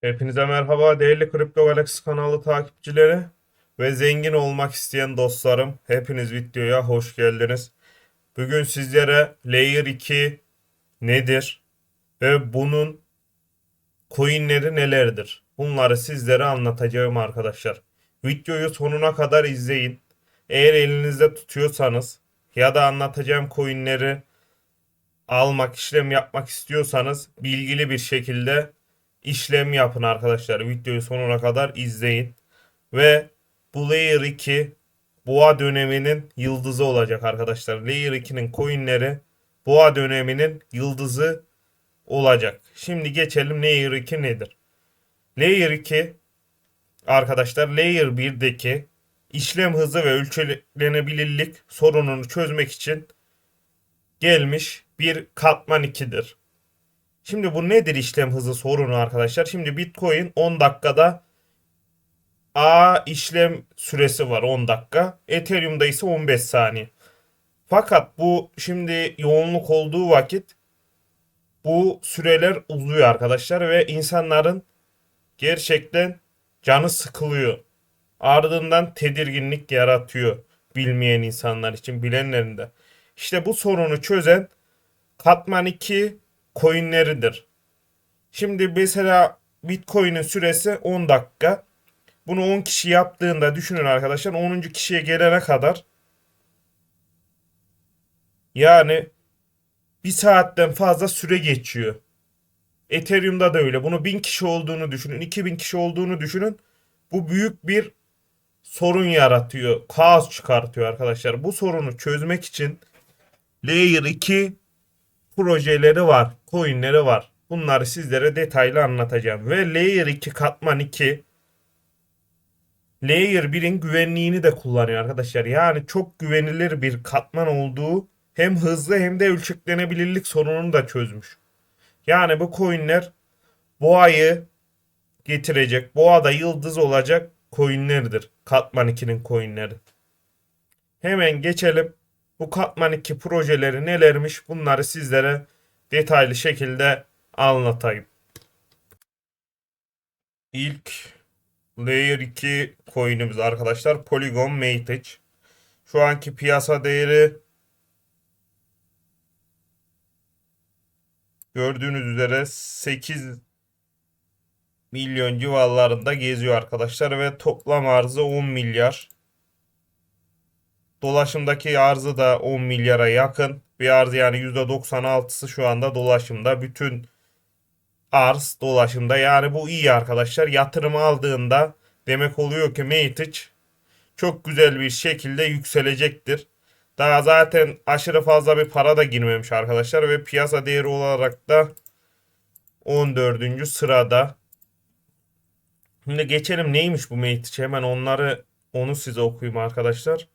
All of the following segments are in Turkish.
Hepinize merhaba değerli Kripto Galaxy kanalı takipçileri ve zengin olmak isteyen dostlarım. Hepiniz videoya hoş geldiniz. Bugün sizlere Layer 2 nedir ve bunun coinleri nelerdir? Bunları sizlere anlatacağım arkadaşlar. Videoyu sonuna kadar izleyin. Eğer elinizde tutuyorsanız ya da anlatacağım coinleri almak, işlem yapmak istiyorsanız bilgili bir şekilde işlem yapın arkadaşlar. Videoyu sonuna kadar izleyin. Ve bu Layer 2 Boğa döneminin yıldızı olacak arkadaşlar. Layer 2'nin coinleri Boğa döneminin yıldızı olacak. Şimdi geçelim Layer 2 nedir? Layer 2 arkadaşlar Layer 1'deki işlem hızı ve ölçülenebilirlik sorununu çözmek için gelmiş bir katman 2'dir. Şimdi bu nedir işlem hızı sorunu arkadaşlar? Şimdi Bitcoin 10 dakikada A işlem süresi var 10 dakika. Ethereum'da ise 15 saniye. Fakat bu şimdi yoğunluk olduğu vakit bu süreler uzuyor arkadaşlar ve insanların gerçekten canı sıkılıyor. Ardından tedirginlik yaratıyor bilmeyen insanlar için bilenlerin de. İşte bu sorunu çözen katman 2 coinleridir. Şimdi mesela Bitcoin'in süresi 10 dakika. Bunu 10 kişi yaptığında düşünün arkadaşlar 10. kişiye gelene kadar yani bir saatten fazla süre geçiyor. Ethereum'da da öyle. Bunu 1000 kişi olduğunu düşünün. 2000 kişi olduğunu düşünün. Bu büyük bir sorun yaratıyor. Kaos çıkartıyor arkadaşlar. Bu sorunu çözmek için Layer 2 projeleri var, coinleri var. Bunları sizlere detaylı anlatacağım. Ve Layer 2 katman 2 Layer 1'in güvenliğini de kullanıyor arkadaşlar. Yani çok güvenilir bir katman olduğu hem hızlı hem de ölçeklenebilirlik sorununu da çözmüş. Yani bu coinler boğayı getirecek. Boğada yıldız olacak coinlerdir. Katman 2'nin coinleri. Hemen geçelim. Bu Katman 2 projeleri nelermiş bunları sizlere detaylı şekilde anlatayım. İlk Layer 2 coin'imiz arkadaşlar Polygon Matic. Şu anki piyasa değeri gördüğünüz üzere 8 milyon civarlarında geziyor arkadaşlar ve toplam arzı 10 milyar. Dolaşımdaki arzı da 10 milyara yakın bir arz yani %96'sı şu anda dolaşımda. Bütün arz dolaşımda. Yani bu iyi arkadaşlar. Yatırım aldığında demek oluyor ki Matic çok güzel bir şekilde yükselecektir. Daha zaten aşırı fazla bir para da girmemiş arkadaşlar ve piyasa değeri olarak da 14. sırada. Şimdi geçelim neymiş bu Matic hemen onları onu size okuyayım arkadaşlar.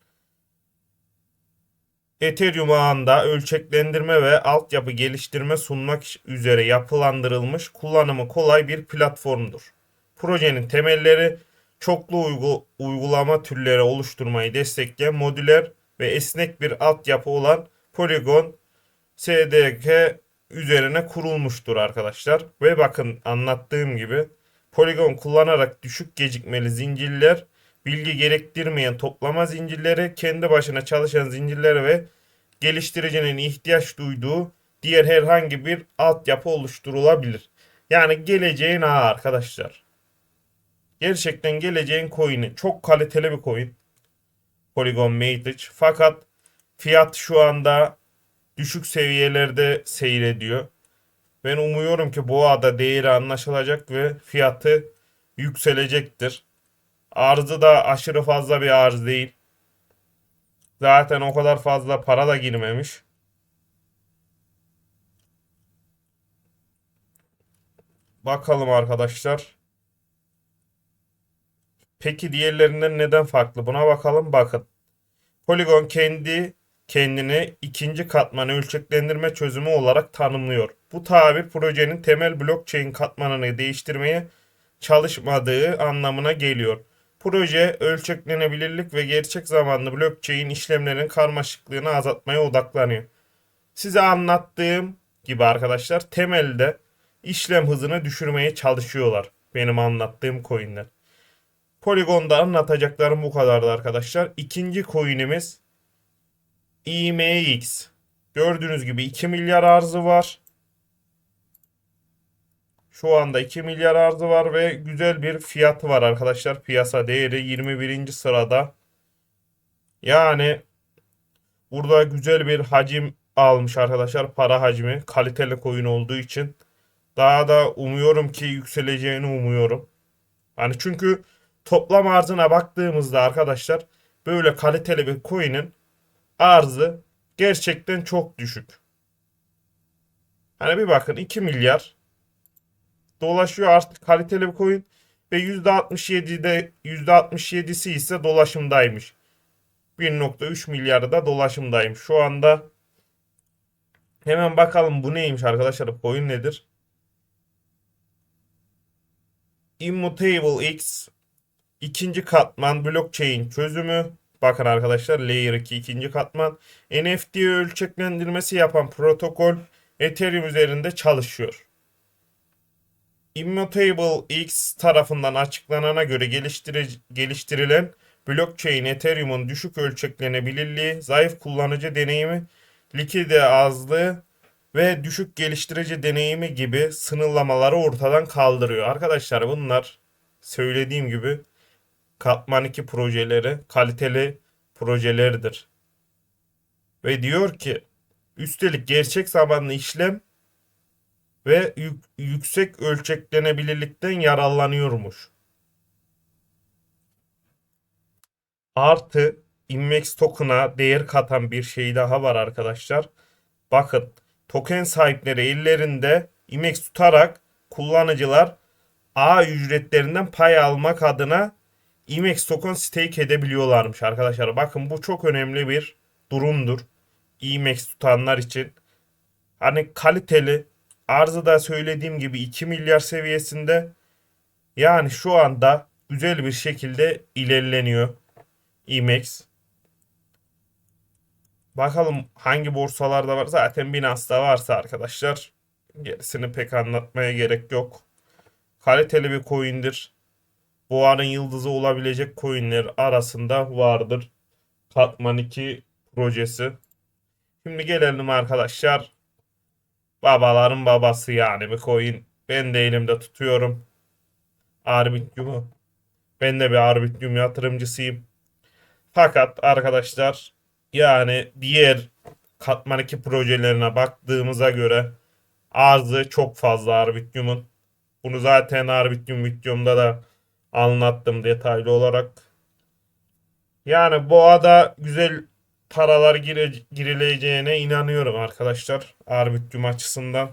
Ethereum ağında ölçeklendirme ve altyapı geliştirme sunmak üzere yapılandırılmış kullanımı kolay bir platformdur. Projenin temelleri çoklu uygu, uygulama türleri oluşturmayı destekleyen modüler ve esnek bir altyapı olan Polygon SDK üzerine kurulmuştur arkadaşlar. Ve bakın anlattığım gibi Polygon kullanarak düşük gecikmeli zincirler bilgi gerektirmeyen toplama zincirleri, kendi başına çalışan zincirleri ve geliştiricinin ihtiyaç duyduğu diğer herhangi bir altyapı oluşturulabilir. Yani geleceğin ağı arkadaşlar. Gerçekten geleceğin coin'i. Çok kaliteli bir coin. Polygon Matic. Fakat fiyat şu anda düşük seviyelerde seyrediyor. Ben umuyorum ki bu ada değeri anlaşılacak ve fiyatı yükselecektir. Arzı da aşırı fazla bir arz değil. Zaten o kadar fazla para da girmemiş. Bakalım arkadaşlar. Peki diğerlerinden neden farklı? Buna bakalım. Bakın. Polygon kendi kendini ikinci katmanı ölçeklendirme çözümü olarak tanımlıyor. Bu tabir projenin temel blockchain katmanını değiştirmeye çalışmadığı anlamına geliyor. Proje ölçeklenebilirlik ve gerçek zamanlı blockchain işlemlerin karmaşıklığını azaltmaya odaklanıyor. Size anlattığım gibi arkadaşlar temelde işlem hızını düşürmeye çalışıyorlar. benim anlattığım coinler. Polygon'da anlatacaklarım bu kadardı arkadaşlar. İkinci coin'imiz IMX. Gördüğünüz gibi 2 milyar arzı var. Şu anda 2 milyar arzı var ve güzel bir fiyatı var arkadaşlar. Piyasa değeri 21. sırada. Yani burada güzel bir hacim almış arkadaşlar. Para hacmi. Kaliteli coin olduğu için. Daha da umuyorum ki yükseleceğini umuyorum. Hani çünkü toplam arzına baktığımızda arkadaşlar böyle kaliteli bir coin'in arzı gerçekten çok düşük. Hani bir bakın 2 milyar dolaşıyor artık kaliteli bir coin ve %67'de %67'si ise dolaşımdaymış. 1.3 milyarı da dolaşımdaymış. Şu anda hemen bakalım bu neymiş arkadaşlar coin nedir? Immutable X ikinci katman blockchain çözümü. Bakın arkadaşlar Layer 2 ikinci katman. NFT ölçeklendirmesi yapan protokol Ethereum üzerinde çalışıyor. Immutable X tarafından açıklanana göre geliştiri- geliştirilen blockchain Ethereum'un düşük ölçeklenebilirliği, zayıf kullanıcı deneyimi, likide azlığı ve düşük geliştirici deneyimi gibi sınırlamaları ortadan kaldırıyor. Arkadaşlar bunlar söylediğim gibi Katman 2 projeleri kaliteli projeleridir. Ve diyor ki üstelik gerçek zamanlı işlem ve yük- yüksek ölçeklenebilirlikten yararlanıyormuş. Artı IMEX token'a değer katan bir şey daha var arkadaşlar. Bakın token sahipleri ellerinde IMEX tutarak kullanıcılar A ücretlerinden pay almak adına IMEX token stake edebiliyorlarmış arkadaşlar. Bakın bu çok önemli bir durumdur. IMEX tutanlar için. Hani kaliteli arzı da söylediğim gibi 2 milyar seviyesinde yani şu anda güzel bir şekilde ilerleniyor IMEX. Bakalım hangi borsalarda var. Zaten Binance'da varsa arkadaşlar gerisini pek anlatmaya gerek yok. Kaliteli bir coin'dir. Boğanın yıldızı olabilecek coin'ler arasında vardır. Katman 2 projesi. Şimdi gelelim arkadaşlar. Babaların babası yani bir coin. Ben de elimde tutuyorum. Arbitrium'u. Ben de bir Arbitrium yatırımcısıyım. Fakat arkadaşlar yani diğer Katman 2 projelerine baktığımıza göre arzı çok fazla Arbitrium'un. Bunu zaten Arbitrium videomda da anlattım detaylı olarak. Yani boğada güzel paralar gire, girileceğine inanıyorum arkadaşlar. Arbitrium açısından.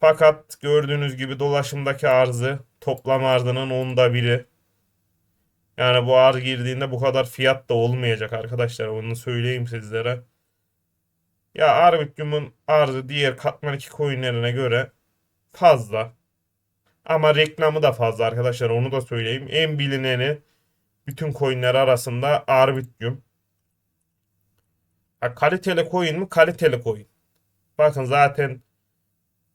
Fakat gördüğünüz gibi dolaşımdaki arzı toplam arzının onda biri. Yani bu arz girdiğinde bu kadar fiyat da olmayacak arkadaşlar. Onu söyleyeyim sizlere. Ya Arbitrium'un arzı diğer katman 2 coinlerine göre fazla. Ama reklamı da fazla arkadaşlar onu da söyleyeyim. En bilineni bütün coinler arasında Arbitrium. Ha, kaliteli coin mi? Kaliteli coin. Bakın zaten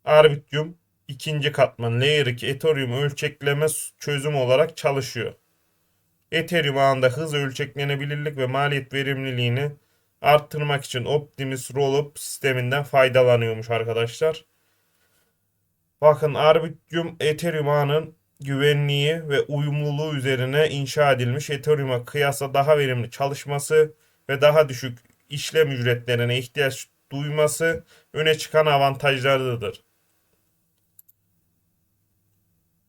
Arbitrium ikinci katman Layer 2 Ethereum ölçekleme çözüm olarak çalışıyor. Ethereum ağında hız ölçeklenebilirlik ve maliyet verimliliğini arttırmak için Optimus Rollup sisteminden faydalanıyormuş arkadaşlar. Bakın Arbitrium Ethereum ağının güvenliği ve uyumluluğu üzerine inşa edilmiş Ethereum'a kıyasla daha verimli çalışması ve daha düşük işlem ücretlerine ihtiyaç duyması öne çıkan avantajlarıdır.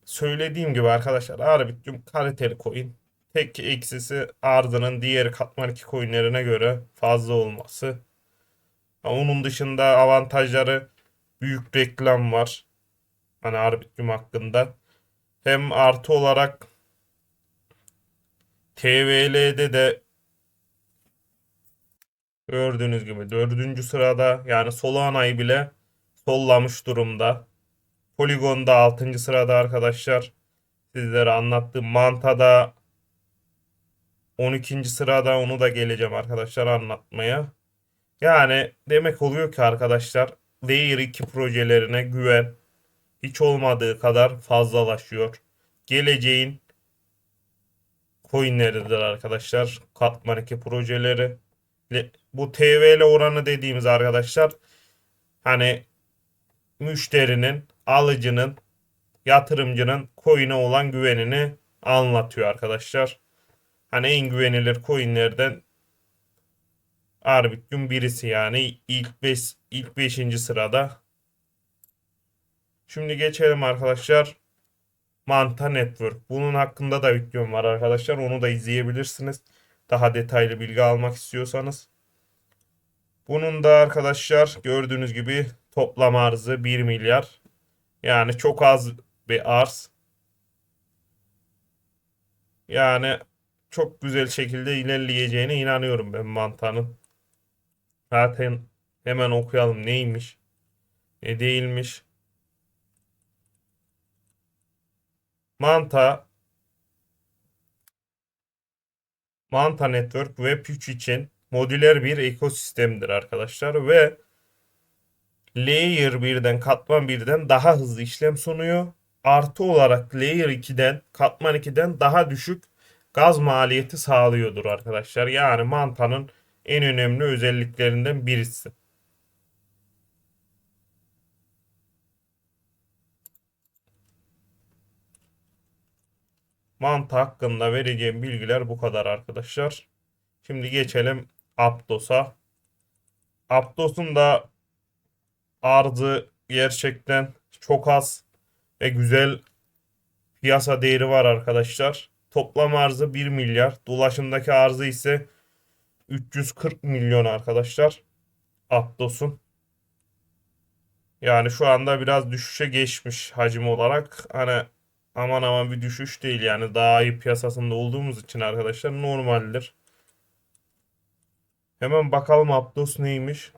Söylediğim gibi arkadaşlar Arbitrium kaliteli coin. Tek eksisi arzının diğer katman 2 coinlerine göre fazla olması. Onun dışında avantajları büyük reklam var. Hani Arbitrium hakkında. Hem artı olarak TVL'de de gördüğünüz gibi dördüncü sırada yani Solana'yı bile sollamış durumda. Polygon'da 6. sırada arkadaşlar. Sizlere anlattığım Manta'da 12. sırada onu da geleceğim arkadaşlar anlatmaya. Yani demek oluyor ki arkadaşlar Layer 2 projelerine güven hiç olmadığı kadar fazlalaşıyor. Geleceğin coinleridir arkadaşlar. Katman 2 projeleri. Bu TVL oranı dediğimiz arkadaşlar hani müşterinin, alıcının, yatırımcının coin'e olan güvenini anlatıyor arkadaşlar. Hani en güvenilir coinlerden Arbitrum birisi yani ilk 5 ilk 5. sırada. Şimdi geçelim arkadaşlar. Manta Network. Bunun hakkında da videom var arkadaşlar. Onu da izleyebilirsiniz. Daha detaylı bilgi almak istiyorsanız. Bunun da arkadaşlar gördüğünüz gibi toplam arzı 1 milyar. Yani çok az bir arz. Yani çok güzel şekilde ilerleyeceğine inanıyorum ben mantanın. Zaten hemen okuyalım neymiş, ne değilmiş. Manta Manta Network Web 3 için modüler bir ekosistemdir arkadaşlar ve Layer 1'den katman 1'den daha hızlı işlem sunuyor. Artı olarak Layer 2'den katman 2'den daha düşük gaz maliyeti sağlıyordur arkadaşlar. Yani Manta'nın en önemli özelliklerinden birisi. Manta hakkında vereceğim bilgiler bu kadar arkadaşlar. Şimdi geçelim Aptos'a. Aptos'un da arzı gerçekten çok az ve güzel piyasa değeri var arkadaşlar. Toplam arzı 1 milyar. Dolaşımdaki arzı ise 340 milyon arkadaşlar. Aptos'un. Yani şu anda biraz düşüşe geçmiş hacim olarak. Hani aman aman bir düşüş değil yani daha iyi piyasasında olduğumuz için arkadaşlar normaldir. Hemen bakalım Aptos neymiş.